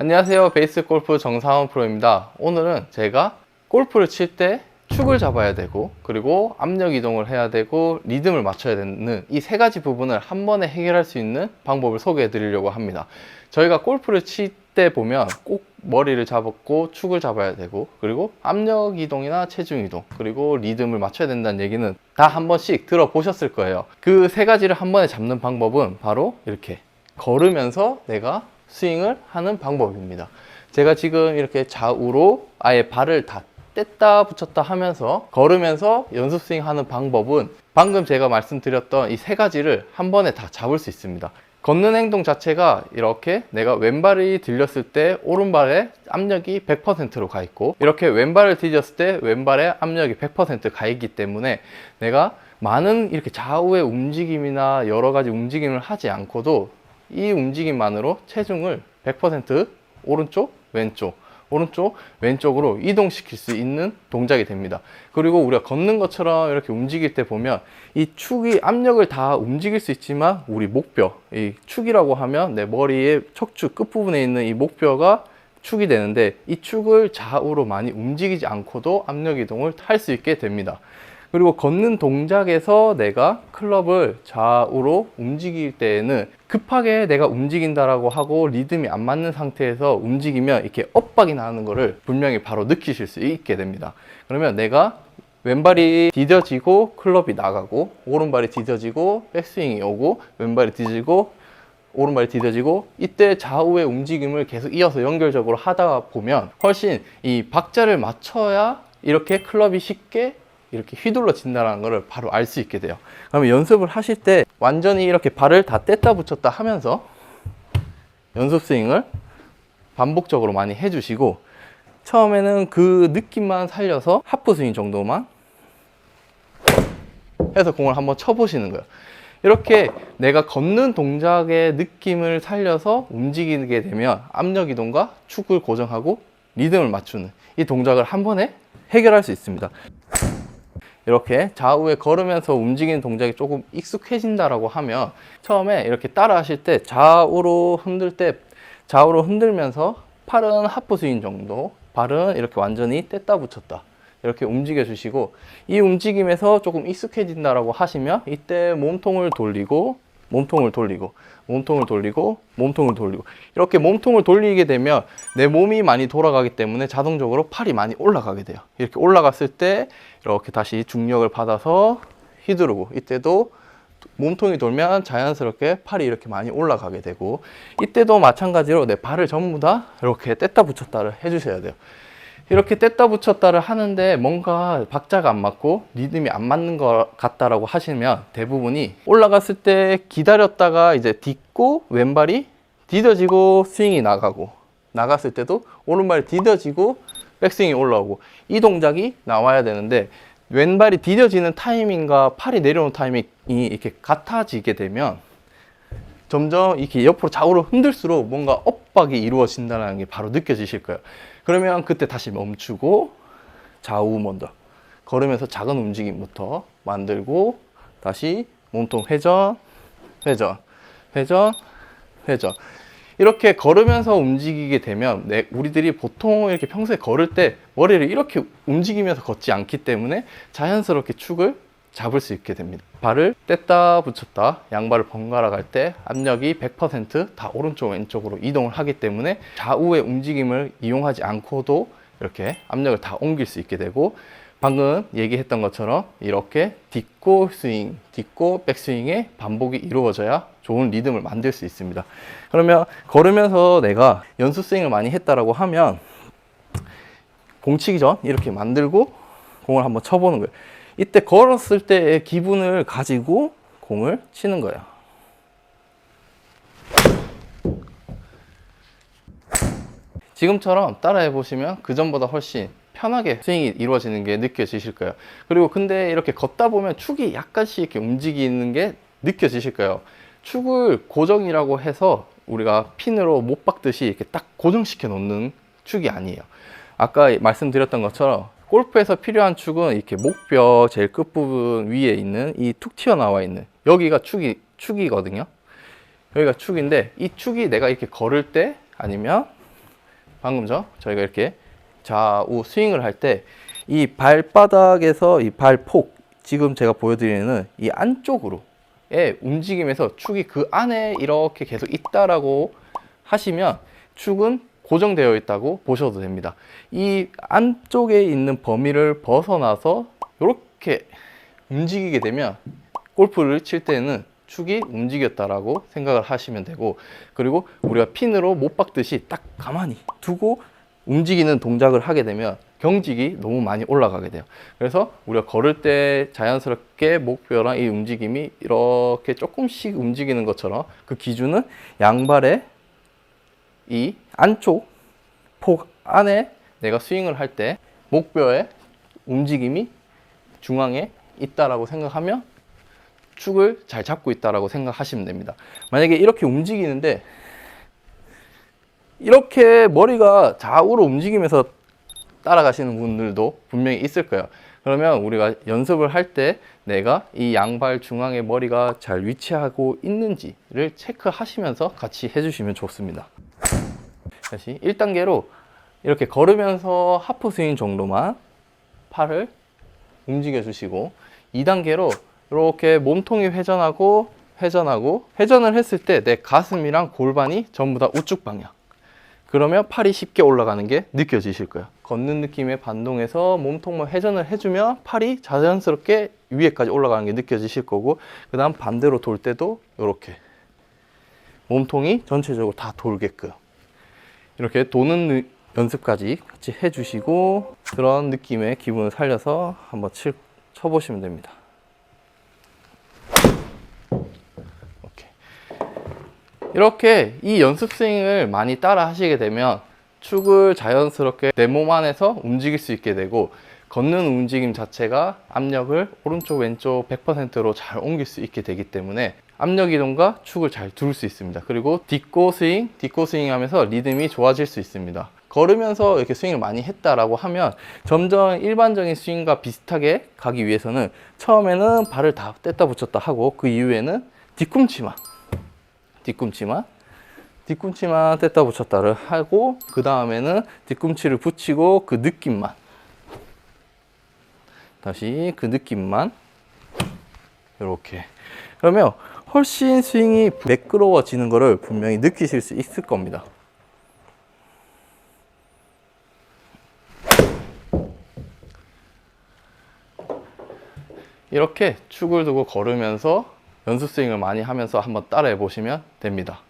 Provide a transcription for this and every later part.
안녕하세요. 베이스 골프 정상원 프로입니다. 오늘은 제가 골프를 칠 때 축을 잡아야 되고 그리고 압력 이동을 해야 되고 리듬을 맞춰야 되는 이 세 가지 부분을 한 번에 해결할 수 있는 방법을 소개해 드리려고 합니다. 저희가 골프를 칠 때 보면 꼭 머리를 잡았고 축을 잡아야 되고 그리고 압력 이동이나 체중 이동 그리고 리듬을 맞춰야 된다는 얘기는 다 한 번씩 들어보셨을 거예요. 그 세 가지를 한 번에 잡는 방법은 바로 이렇게 걸으면서 내가 스윙을 하는 방법입니다. 제가 지금 이렇게 좌우로 아예 발을 다 뗐다 붙였다 하면서 걸으면서 연습 스윙 하는 방법은 방금 제가 말씀드렸던 이 세 가지를 한 번에 다 잡을 수 있습니다. 걷는 행동 자체가 이렇게 내가 왼발이 들렸을 때 오른발에 압력이 100%로 가 있고 이렇게 왼발을 디뎠을 때 왼발에 압력이 100%가 있기 때문에 내가 많은 이렇게 좌우의 움직임이나 여러 가지 움직임을 하지 않고도 이 움직임만으로 체중을 100% 오른쪽, 왼쪽, 오른쪽, 왼쪽으로 이동시킬 수 있는 동작이 됩니다. 그리고 우리가 걷는 것처럼 이렇게 움직일 때 보면 이 축이 압력을 다 움직일 수 있지만 우리 목뼈, 이 축이라고 하면 내 머리의 척추 끝부분에 있는 이 목뼈가 축이 되는데 이 축을 좌우로 많이 움직이지 않고도 압력 이동을 할 수 있게 됩니다. 그리고 걷는 동작에서 내가 클럽을 좌우로 움직일 때에는 급하게 내가 움직인다라고 하고 리듬이 안 맞는 상태에서 움직이면 이렇게 엇박이 나는 거를 분명히 바로 느끼실 수 있게 됩니다. 그러면 내가 왼발이 디뎌지고 클럽이 나가고 오른발이 디뎌지고 백스윙이 오고 왼발이 디뎌지고 오른발이 디뎌지고 이때 좌우의 움직임을 계속 이어서 연결적으로 하다 보면 훨씬 이 박자를 맞춰야 이렇게 클럽이 쉽게 이렇게 휘둘러진다는 것을 바로 알 수 있게 돼요. 그러면 연습을 하실 때 완전히 이렇게 발을 다 뗐다 붙였다 하면서 연습 스윙을 반복적으로 많이 해주시고 처음에는 그 느낌만 살려서 하프 스윙 정도만 해서 공을 한번 쳐보시는 거예요. 이렇게 내가 걷는 동작의 느낌을 살려서 움직이게 되면 압력 이동과 축을 고정하고 리듬을 맞추는 이 동작을 한 번에 해결할 수 있습니다. 이렇게 좌우에 걸으면서 움직이는 동작이 조금 익숙해진다라고 하면 처음에 이렇게 따라 하실 때 좌우로 흔들 때 좌우로 흔들면서 팔은 하프 스윙 정도 발은 이렇게 완전히 뗐다 붙였다 이렇게 움직여 주시고 이 움직임에서 조금 익숙해진다라고 하시면 이때 몸통을 돌리고 몸통을 돌리고 몸통을 돌리고 몸통을 돌리고. 이렇게 몸통을 돌리게 되면 내 몸이 많이 돌아가기 때문에 자동적으로 팔이 많이 올라가게 돼요. 이렇게 올라갔을 때 이렇게 다시 중력을 받아서 휘두르고 이때도 몸통이 돌면 자연스럽게 팔이 이렇게 많이 올라가게 되고 이때도 마찬가지로 내 발을 전부 다 이렇게 뗐다 붙였다를 해주셔야 돼요 이렇게 뗐다 붙였다를 하는데 뭔가 박자가 안 맞고 리듬이 안 맞는 것 같다라고 하시면 대부분이 올라갔을 때 기다렸다가 이제 딛고 왼발이 디뎌지고 스윙이 나가고 나갔을 때도 오른발이 디뎌지고 백스윙이 올라오고 이 동작이 나와야 되는데 왼발이 디뎌지는 타이밍과 팔이 내려오는 타이밍이 이렇게 같아지게 되면 점점 이렇게 옆으로 좌우로 흔들수록 뭔가 엇박이 이루어진다는 게 바로 느껴지실 거예요. 그러면 그때 다시 멈추고 좌우 먼저 걸으면서 작은 움직임부터 만들고 다시 몸통 회전, 회전, 회전, 회전. 이렇게 걸으면서 움직이게 되면 내, 우리들이 보통 이렇게 평소에 걸을 때 머리를 이렇게 움직이면서 걷지 않기 때문에 자연스럽게 축을 잡을 수 있게 됩니다. 발을 뗐다 붙였다 양발을 번갈아 갈 때 압력이 100%다 오른쪽 왼쪽으로 이동을 하기 때문에 좌우의 움직임을 이용하지 않고도 이렇게 압력을 다 옮길 수 있게 되고 방금 얘기했던 것처럼 이렇게 딛고 스윙, 딛고 백스윙의 반복이 이루어져야 좋은 리듬을 만들 수 있습니다. 그러면 걸으면서 내가 연습 스윙을 많이 했다라고 하면 공 치기 전 이렇게 만들고 공을 한번 쳐보는 거예요. 이때 걸었을 때의 기분을 가지고 공을 치는 거예요. 지금처럼 따라해 보시면 그 전보다 훨씬 편하게 스윙이 이루어지는 게 느껴지실 거예요. 그리고 근데 이렇게 걷다 보면 축이 약간씩 이렇게 움직이는 게 느껴지실 거예요. 축을 고정이라고 해서 우리가 핀으로 못 박듯이 이렇게 딱 고정시켜 놓는 축이 아니에요. 아까 말씀드렸던 것처럼 골프에서 필요한 축은 이렇게 목뼈 제일 끝부분 위에 있는 이 툭 튀어나와 있는 여기가 축이 축이거든요. 여기가 축인데 이 축이 내가 이렇게 걸을 때 아니면 방금 전 저희가 이렇게 좌우 스윙을 할 때 이 발바닥에서 이 발폭 지금 제가 보여드리는 이 안쪽으로의 움직임에서 축이 그 안에 이렇게 계속 있다라고 하시면 축은 고정되어 있다고 보셔도 됩니다. 이 안쪽에 있는 범위를 벗어나서 이렇게 움직이게 되면 골프를 칠 때는 축이 움직였다라고 생각을 하시면 되고 그리고 우리가 핀으로 못 박듯이 딱 가만히 두고 움직이는 동작을 하게 되면 경직이 너무 많이 올라가게 돼요. 그래서 우리가 걸을 때 자연스럽게 목뼈랑 이 움직임이 이렇게 조금씩 움직이는 것처럼 그 기준은 양발의 이 안쪽 폭 안에 내가 스윙을 할 때 목뼈의 움직임이 중앙에 있다라고 생각하면 축을 잘 잡고 있다라고 생각하시면 됩니다. 만약에 이렇게 움직이는데 이렇게 머리가 좌우로 움직이면서 따라가시는 분들도 분명히 있을 거예요. 그러면 우리가 연습을 할 때 내가 이 양발 중앙에 머리가 잘 위치하고 있는지를 체크하시면서 같이 해주시면 좋습니다. 다시 1단계로 이렇게 걸으면서 하프 스윙 정도만 팔을 움직여 주시고 2단계로 이렇게 몸통이 회전하고 회전하고 회전을 했을 때 내 가슴이랑 골반이 전부 다 우측 방향. 그러면 팔이 쉽게 올라가는 게 느껴지실 거예요. 걷는 느낌의 반동에서 몸통만 회전을 해주면 팔이 자연스럽게 위에까지 올라가는 게 느껴지실 거고 그 다음 반대로 돌 때도 이렇게 몸통이 전체적으로 다 돌게끔 이렇게 도는 느- 연습까지 같이 해주시고 그런 느낌의 기분을 살려서 한번 칠, 쳐보시면 됩니다. 이렇게 이 연습 스윙을 많이 따라 하시게 되면 축을 자연스럽게 내 몸 안에서 움직일 수 있게 되고 걷는 움직임 자체가 압력을 오른쪽 왼쪽 100%로 잘 옮길 수 있게 되기 때문에 압력 이동과 축을 잘 둘 수 있습니다. 그리고 뒷고 스윙, 뒷고 스윙 하면서 리듬이 좋아질 수 있습니다. 걸으면서 이렇게 스윙을 많이 했다라고 하면 점점 일반적인 스윙과 비슷하게 가기 위해서는 처음에는 발을 다 뗐다 붙였다 하고 그 이후에는 뒤꿈치만 뒤꿈치만 뒤꿈치만 뗐다 붙였다를 하고 그 다음에는 뒤꿈치를 붙이고 그 느낌만 다시 그 느낌만 이렇게 그러면 훨씬 스윙이 매끄러워지는 것을 분명히 느끼실 수 있을 겁니다. 이렇게 축을 두고 걸으면서 연습 스윙을 많이 하면서 한번 따라해 보시면 됩니다.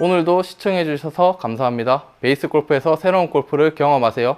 오늘도 시청해 주셔서 감사합니다. 베이스 골프에서 새로운 골프를 경험하세요.